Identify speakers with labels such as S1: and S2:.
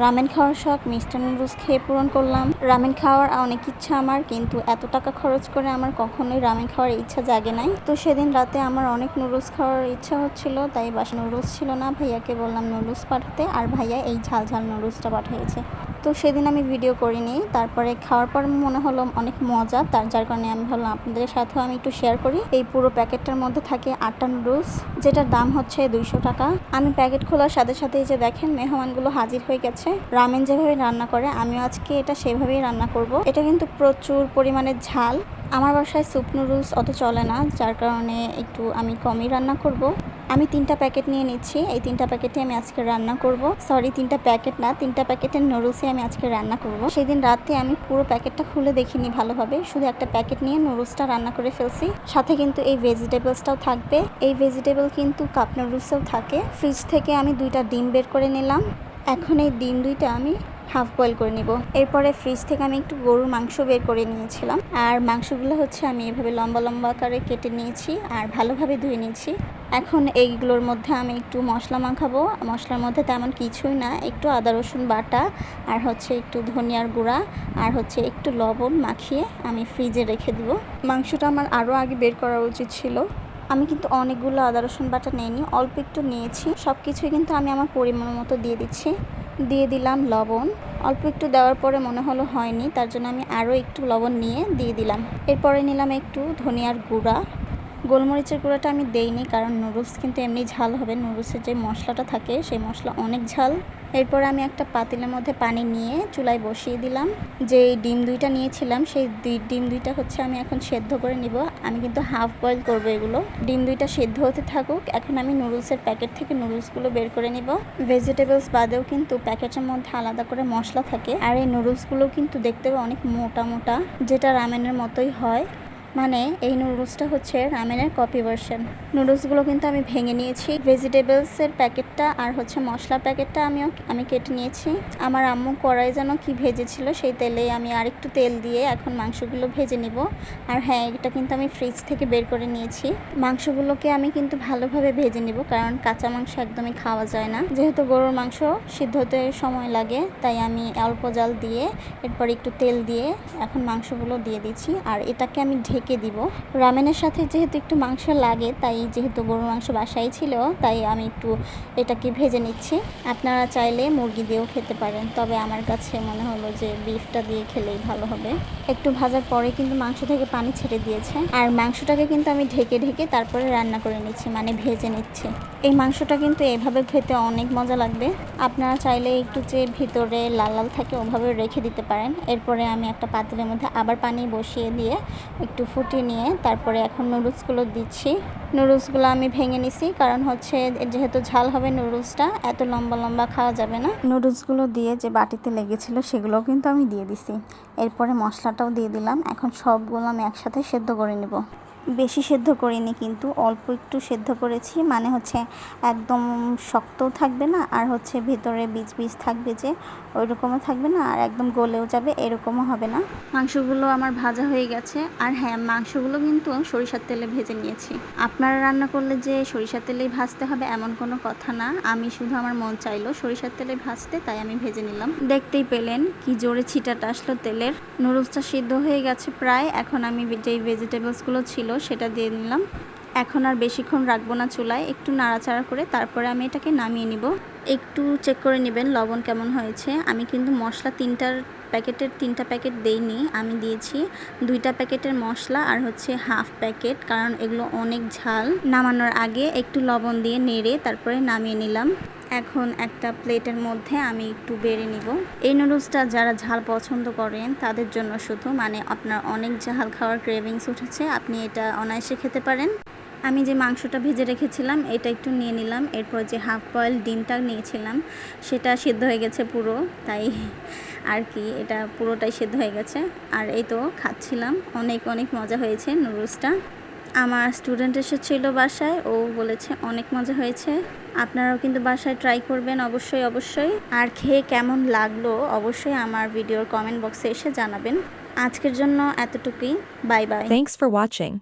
S1: Ramen খাওয়ার শখ mister noodles খেয়ে পূরণ করলাম। রামেন খাওয়ার অনেক ইচ্ছা আমার, কিন্তু এত টাকা খরচ করে আমার কখনোই রামেন খাওয়ার ইচ্ছা জাগে নাই। তো সেদিন রাতে আমার অনেক নুডলস খাওয়ার ইচ্ছা হচ্ছিল, তাই বাসা নুডলস ছিল না। ভাইয়াকে বললাম নুডলস পাঠাতে, আর ভাইয়া এই ঝাল ঝাল নুডলসটা পাঠিয়েছে। তো সেদিন আমি ভিডিও করিনি। তারপরে খাওয়ার পর মনে হলো অনেক মজা, তার যার কারণে আমি ভাবলাম আপনাদের সাথেও আমি একটু শেয়ার করি। এই পুরো প্যাকেটটার মধ্যে থাকে আটটা নুডলস যেটার দাম হচ্ছে দুইশো টাকা। আমি প্যাকেট খোলার সাথে সাথে যে দেখেন, মেহমানগুলো হাজির হয়ে গেছে। রামেন যেভাবে রান্না করে, আমিও আজকে এটা সেভাবেই রান্না করব। এটা কিন্তু প্রচুর পরিমাণে ঝাল। আমার বাসায় স্যুপ নুডলস অত চলে না, যার কারণে একটু আমি কমই রান্না করব। আমি তিনটা প্যাকেট নিয়ে নিচ্ছি। এই তিনটা প্যাকেটে আমি আজকে রান্না করব। সরি তিনটা প্যাকেট না, তিনটা প্যাকেটের নুডলসই আমি আজকে রান্না করব। সেদিন রাতে আমি পুরো প্যাকেটটা খুলে দেখিনি ভালোভাবে। শুধু একটা প্যাকেট নিয়ে নুডলসটা রান্না করে ফেলছি। সাথে কিন্তু এই ভেজিটেবলসটাও থাকবে। এই ভেজিটেবল কিন্তু কাপ নুডলসেও থাকে। ফ্রিজ থেকে আমি দুইটা ডিম বের করে নিলাম। এখন এই ডিম দুইটা আমি হাফ বয়েল করে নিব। এরপরে ফ্রিজ থেকে আমি একটু গরুর মাংস বের করে নিয়েছিলাম। আর মাংসগুলো হচ্ছে আমি এভাবে লম্বা লম্বা আকারে কেটে নিয়েছি আর ভালোভাবে ধুয়ে নিয়েছি। এখন এইগুলোর মধ্যে আমি একটু মশলা মাখাবো। মশলার মধ্যে তেমন কিছুই না, একটু আদা, রসুন বাটা, আর হচ্ছে একটু ধনিয়ার গুঁড়া, আর হচ্ছে একটু লবণ মাখিয়ে আমি ফ্রিজে রেখে দিব। মাংসটা আমার আরও আগে বের করা উচিত ছিল। আমি কিন্তু অনেকগুলো আদা, রসুন বাটা নিইনি, অল্প একটু নিয়েছি। সব কিছুই কিন্তু আমি আমার পরিমাণ মতো দিয়ে দিচ্ছি। দিয়ে দিলাম লবণ। অল্প একটু দেওয়ার পরে মনে হলো হয়নি, তার জন্য আমি আরও একটু লবণ নিয়ে দিয়ে দিলাম। এরপরে নিলাম একটু ধনিয়ার গুঁড়া। গোলমরিচের গুঁড়াটা আমি দেইনি, কারণ নুডলস কিন্তু এমনি ঝাল হবে। নুডলসের যে মশলাটা থাকে, সেই মশলা অনেক ঝাল। এরপর আমি একটা পাতিলের মধ্যে পানি নিয়ে চুলায় বসিয়ে দিলাম। যে ডিম দুইটা নিয়েছিলাম, সেই ডিম দুইটা হচ্ছে আমি এখন সেদ্ধ করে নিব। আমি কিন্তু হাফ বয়েল করব এগুলো। ডিম দুইটা সেদ্ধ হতে থাকুক, এখন আমি নুডলসের প্যাকেট থেকে নুডলসগুলো বের করে নিব। ভেজিটেবলস বাদেও কিন্তু প্যাকেটের মধ্যে আলাদা করে মশলা থাকে। আর এই নুডলসগুলো কিন্তু দেখতে অনেক মোটা মোটা, যেটা রামেনের মতোই হয়। মানে এই নুডলসটা হচ্ছে রামেনের কপি ভার্সন নুডলসগুলো কিন্তু আমি ভেঙে নিয়েছি। ভেজিটেবলসের প্যাকেটটা আর হচ্ছে মশলার প্যাকেটটা আমিও, আমি কেটে নিয়েছি। আমার আম্মু কড়াই যেন কি ভেজেছিল সেই তেলে আমি আরেকটু তেল দিয়ে এখন মাংসগুলো ভেজে নিব। আর হ্যাঁ এটা কিন্তু আমি ফ্রিজ থেকে বের করে নিয়েছি। মাংসগুলোকে আমি কিন্তু ভালোভাবে ভেজে নিব কারণ কাঁচা মাংস একদমই খাওয়া যায় না। যেহেতু গরুর মাংস সিদ্ধ হতে সময় লাগে, তাই আমি অল্প জাল দিয়ে এরপর একটু তেল দিয়ে এখন মাংসগুলো দিয়ে দিচ্ছি। আর এটাকে আমি ঢেকে দিব। রামেনের সাথে যেহেতু একটু মাংস লাগে, তাই যেহেতু গরুর মাংস বাসায় ছিল, তাই আমি একটু এটাকে ভেজে নিচ্ছি। আপনারা চাইলে মুরগি দিয়েও খেতে পারেন, তবে আমার কাছে মনে হলো যে বিফটা দিয়ে খেলেই ভালো হবে। একটু ভাজার পরে কিন্তু মাংস থেকে পানি ছেড়ে দিয়েছে। আর মাংসটাকে কিন্তু আমি ঢেকে ঢেকে তারপরে রান্না করে নিচ্ছি মানে ভেজে নিচ্ছি। এই মাংসটা কিন্তু এভাবে খেতে অনেক মজা লাগবে। আপনারা চাইলে একটু যে ভিতরে লাল লাল থাকে ওভাবে রেখে দিতে পারেন। এরপরে আমি একটা পাতিলের মধ্যে আবার পানি বসিয়ে দিয়ে একটু ফুটিয়ে নিয়ে তারপরে এখন নুডলসগুলো দিচ্ছি। নুডলসগুলো আমি ভেঙে নিছি কারণ হচ্ছে যেহেতু ঝাল হবে নুডলসটা এত লম্বা লম্বা খাওয়া যাবে না। নুডলসগুলো দিয়ে যে বাটিতে লেগেছিল সেগুলো কিন্তু আমি দিয়ে দিছি। এরপরে মশলাটাও দিয়ে দিলাম। এখন সবগুলো আমি একসাথে সেদ্ধ করে নেব। বেশি সেদ্ধ করিনি কিন্তু অল্প একটু সেদ্ধ করেছি মানে হচ্ছে একদম শক্তও থাকবে না আর হচ্ছে ভেতরে বীজ বীজ থাকবে যে ওই রকমও থাকবে না আর একদম গলেও যাবে, এরকমও হবে না। মাংসগুলো আমার ভাজা হয়ে গেছে। আর হ্যাঁ মাংসগুলো কিন্তু সরিষার তেলে ভেজে নিয়েছি। আপনারা রান্না করলে যে সরিষার তেলেই ভাজতে হবে এমন কোনো কথা না। আমি শুধু আমার মন চাইলো সরিষার তেলে ভাজতে, তাই আমি ভেজে নিলাম। দেখতেই পেলেন কি জোরে ছিটাটা আসলো তেলের। নুডলসটা সিদ্ধ হয়ে গেছে প্রায়। এখন আমি যেই ভেজিটেবলসগুলো ছিল সেটা দিয়ে নিলাম। এখন আর বেশিক্ষণ রাখব না চুলায়। একটু নাড়াচাড়া করে তারপরে আমি এটাকে নামিয়ে নিব। একটু চেক করে নেবেন লবণ কেমন হয়েছে। আমি কিন্তু মশলা তিনটার প্যাকেটের তিনটা প্যাকেট দেইনি, আমি দিয়েছি দুইটা প্যাকেটের মশলা আর হচ্ছে হাফ প্যাকেট, কারণ এগুলো অনেক ঝাল। নামানোর আগে একটু লবণ দিয়ে নেড়ে তারপরে নামিয়ে নিলাম। এখন একটা প্লেটের মধ্যে আমি একটু বেড়ে নিব। এই নুডলসটা যারা ঝাল পছন্দ করেন, তাদের জন্য শুধু মানে আপনার অনেক ঝাল খাওয়ার ক্রেভিংস উঠেছে, আপনি এটা অনায়াসে খেতে পারেন। আমি যে মাংসটা ভেজে রেখেছিলাম, এটা একটু নিয়ে নিলাম। এরপর যে হাফ বয়েল ডিমটা নিয়েছিলাম, সেটা সিদ্ধ হয়ে গেছে পুরো, তাই আর কি, এটা পুরোটাই সিদ্ধ হয়ে গেছে। আর এই তো খাচ্ছিলাম, অনেক অনেক মজা হয়েছে নুডলসটা। আমার স্টুডেন্ট এসেছিল বাসায়, ও বলেছে অনেক মজা হয়েছে। আপনারাও কিন্তু বাসায় ট্রাই করবেন, অবশ্যই অবশ্যই। আর খেয়ে কেমন লাগল, অবশ্যই আমার ভিডিওর কমেন্ট বক্সে এসে জানাবেন। আজকের জন্য এতটুকুই, bye bye.
S2: Thanks for watching.